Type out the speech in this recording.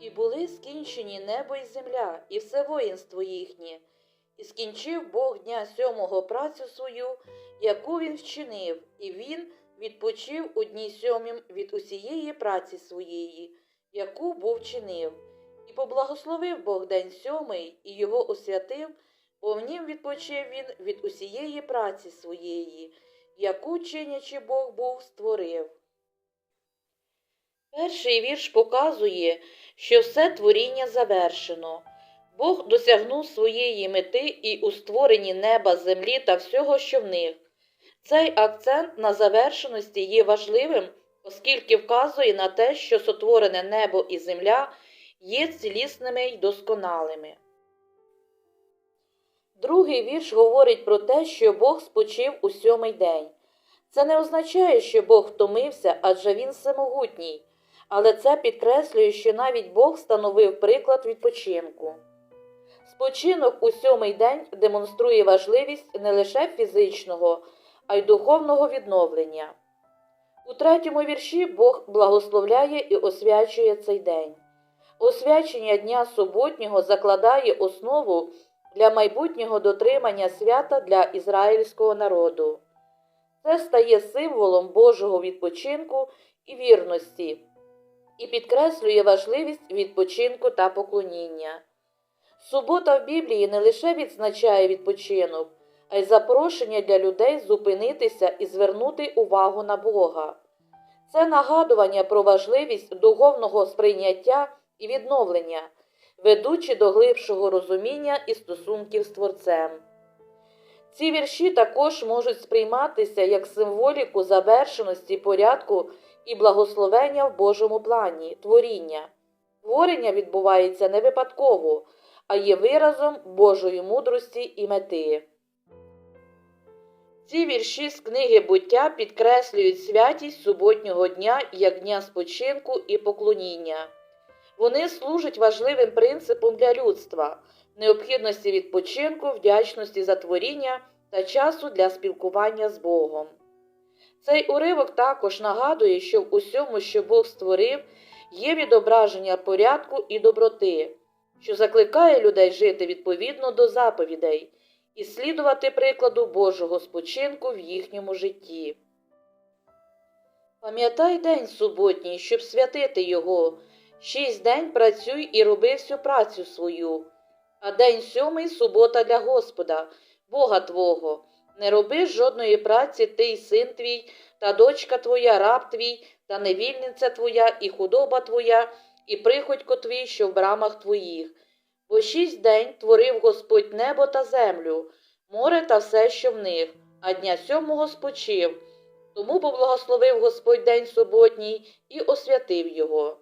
І були скінчені небо і земля, і все воїнство їхнє. І скінчив Бог дня сьомого працю свою, яку він вчинив, і він відпочив у дні сьомім від усієї праці своєї, яку був чинив. І поблагословив Бог день сьомий і його освятив, бо в нім відпочив він від усієї праці своєї, яку чинячи Бог був створив. Перший вірш показує, що все творіння завершено. Бог досягнув своєї мети і у створенні неба, землі та всього, що в них. Цей акцент на завершеності є важливим, оскільки вказує на те, що сотворене небо і земля є цілісними й досконалими. Другий вірш говорить про те, що Бог спочив у сьомий день. Це не означає, що Бог втомився, адже він всемогутній, але це підкреслює, що навіть Бог становив приклад відпочинку. Спочинок у сьомий день демонструє важливість не лише фізичного, а й духовного відновлення. У третьому вірші Бог благословляє і освячує цей день. Освячення Дня суботнього закладає основу для майбутнього дотримання свята для ізраїльського народу. Це стає символом Божого відпочинку і вірності і підкреслює важливість відпочинку та поклоніння. Субота в Біблії не лише відзначає відпочинок, а й запрошення для людей зупинитися і звернути увагу на Бога. Це нагадування про важливість духовного сприйняття і відновлення, ведучи до глибшого розуміння і стосунків з Творцем. Ці вірші також можуть сприйматися як символіку завершеності порядку і благословення в Божому плані, творіння. Творення відбувається не випадково, а є виразом Божої мудрості і мети. Ці вірші з книги буття підкреслюють святість суботнього дня як дня спочинку і поклоніння. Вони служать важливим принципом для людства, необхідності відпочинку, вдячності за творіння та часу для спілкування з Богом. Цей уривок також нагадує, що в усьому, що Бог створив, є відображення порядку і доброти, що закликає людей жити відповідно до заповідей і слідувати прикладу Божого спочинку в їхньому житті. Пам'ятай день суботній, щоб святити його. Шість день працюй і роби всю працю свою, а день сьомий субота для Господа, Бога Твого. Не роби жодної праці ти й син твій, та дочка твоя, раб твій, та невільниця твоя, і худоба твоя, і приходько твій, що в брамах твоїх. Бо шість день творив Господь небо та землю, море та все, що в них, а дня сьомого спочив. Тому поблагословив Господь день суботній і освятив його.